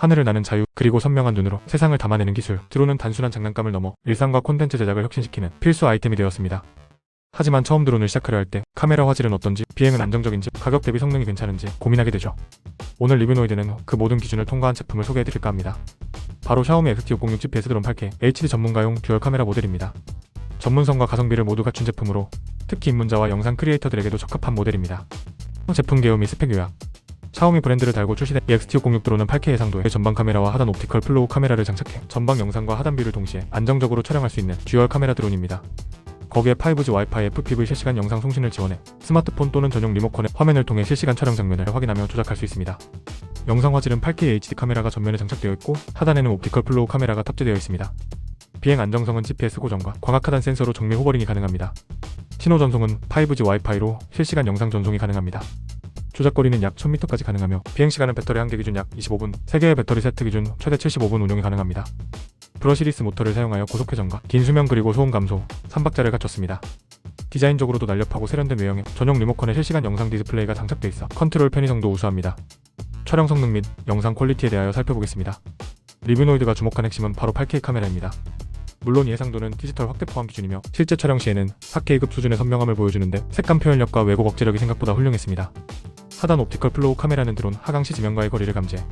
하늘을 나는 자유, 그리고 선명한 눈으로 세상을 담아내는 기술. 드론은 단순한 장난감을 넘어 일상과 콘텐츠 제작을 혁신시키는 필수 아이템이 되었습니다. 하지만 처음 드론을 시작하려 할 때 카메라 화질은 어떤지, 비행은 안정적인지, 가격 대비 성능이 괜찮은지 고민하게 되죠. 오늘 리뷰노이드는 그 모든 기준을 통과한 제품을 소개해드릴까 합니다. 바로 샤오미 XT606 GPS 드론 8K HD 전문가용 듀얼 카메라 모델입니다. 전문성과 가성비를 모두 갖춘 제품으로 특히 입문자와 영상 크리에이터들에게도 적합한 모델입니다. 제품 개요 및 스펙 요약 샤오미 브랜드를 달고 출시된 XT606 드론은 8K 해상도의 전방 카메라와 하단 옵티컬 플로우 카메라를 장착해 전방 영상과 하단 뷰를 동시에 안정적으로 촬영할 수 있는 듀얼 카메라 드론입니다. 거기에 5G 와이파이 FPV 실시간 영상 송신을 지원해 스마트폰 또는 전용 리모컨의 화면을 통해 실시간 촬영 장면을 확인하며 조작할 수 있습니다. 영상 화질은 8K HD 카메라가 전면에 장착되어 있고 하단에는 옵티컬 플로우 카메라가 탑재되어 있습니다. 비행 안정성은 GPS 고정과 광학 하단 센서로 정밀 호버링이 가능합니다. 신호 전송은 5G 와이파이로 실시간 영상 전송이 가능합니다. 조작거리는 약 1000m까지 가능하며 비행시간은 배터리 한 개 기준 약 25분, 3개의 배터리 세트 기준 최대 75분 운용이 가능합니다. 브러시리스 모터를 사용하여 고속 회전과 긴 수명 그리고 소음 감소, 3박자를 갖췄습니다. 디자인적으로도 날렵하고 세련된 외형에 전용 리모컨에 실시간 영상 디스플레이가 장착돼 있어 컨트롤 편의성도 우수합니다. 촬영 성능 및 영상 퀄리티에 대하여 살펴보겠습니다. 리뷰노이드가 주목한 핵심은 바로 8K 카메라입니다. 물론 예상도는 디지털 확대 포함 기준이며 실제 촬영 시에는 4K급 수준의 선명함을 보여주는데 색감 표현력과 왜곡 억제력이 생각보다 훌륭했습니다. 하단 옵티컬 플로우 카메라는 드론 하강시 지면과의 거리를 감지해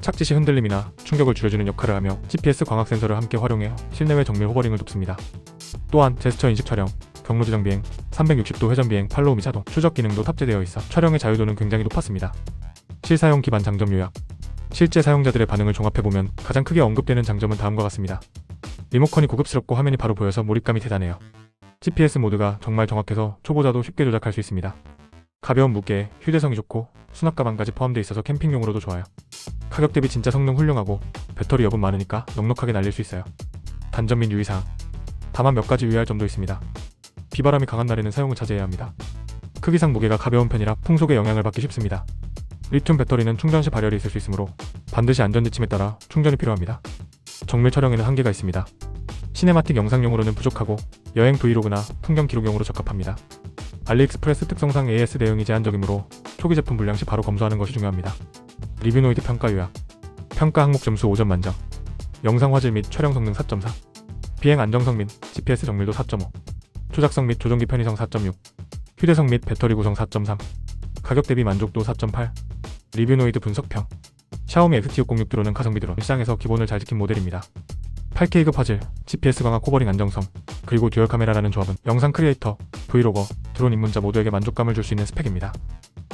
착지 시 흔들림이나 충격을 줄여주는 역할을 하며 GPS 광학 센서를 함께 활용해 실내외 정밀 호버링을 돕습니다. 또한 제스처 인식 촬영, 경로 지정 비행, 360도 회전 비행, 팔로우 미 자동, 추적 기능도 탑재되어 있어 촬영의 자유도는 굉장히 높았습니다. 실사용 기반 장점 요약 실제 사용자들의 반응을 종합해보면 가장 크게 언급되는 장점은 다음과 같습니다. 리모컨이 고급스럽고 화면이 바로 보여서 몰입감이 대단해요. GPS 모드가 정말 정확해서 초보자도 쉽게 조작할 수 있습니다. 가벼운 무게에 휴대성이 좋고 수납 가방까지 포함되어 있어서 캠핑용으로도 좋아요. 가격 대비 진짜 성능 훌륭하고 배터리 여분 많으니까 넉넉하게 날릴 수 있어요. 단점 및 유의사항 다만 몇 가지 유의할 점도 있습니다. 비바람이 강한 날에는 사용을 자제해야 합니다. 크기상 무게가 가벼운 편이라 풍속에 영향을 받기 쉽습니다. 리튬 배터리는 충전 시 발열이 있을 수 있으므로 반드시 안전 지침에 따라 충전이 필요합니다. 정밀 촬영에는 한계가 있습니다. 시네마틱 영상용으로는 부족하고 여행 브이로그나 풍경 기록용으로 적합합니다. 알리익스프레스 특성상 AS 대응이 제한적이므로 초기 제품 불량 시 바로 검수하는 것이 중요합니다. 리뷰노이드 평가 요약 평가 항목 점수 5점 만점 영상 화질 및 촬영 성능 4.4 비행 안정성 및 GPS 정밀도 4.5 조작성 및 조종기 편의성 4.6 휴대성 및 배터리 구성 4.3 가격 대비 만족도 4.8 리뷰노이드 분석평 샤오미 XT606 드론은 가성비 드론 일상에서 기본을 잘 지킨 모델입니다. 8K급 화질, GPS 광학 코버링 안정성, 그리고 듀얼 카메라라는 조합은 영상 크리에이터, 브이로거, 드론 입문자 모두에게 만족감을 줄 수 있는 스펙입니다.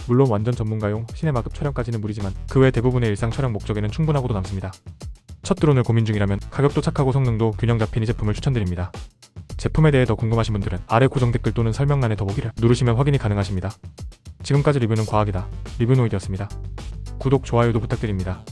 물론 완전 전문가용 시네마급 촬영까지는 무리지만 그 외 대부분의 일상 촬영 목적에는 충분하고도 남습니다. 첫 드론을 고민 중이라면 가격도 착하고 성능도 균형 잡힌 이 제품을 추천드립니다. 제품에 대해 더 궁금하신 분들은 아래 고정 댓글 또는 설명란의 더보기를 누르시면 확인이 가능하십니다. 지금까지 리뷰는 과학이다. 리뷰노이드였습니다. 구독, 좋아요도 부탁드립니다.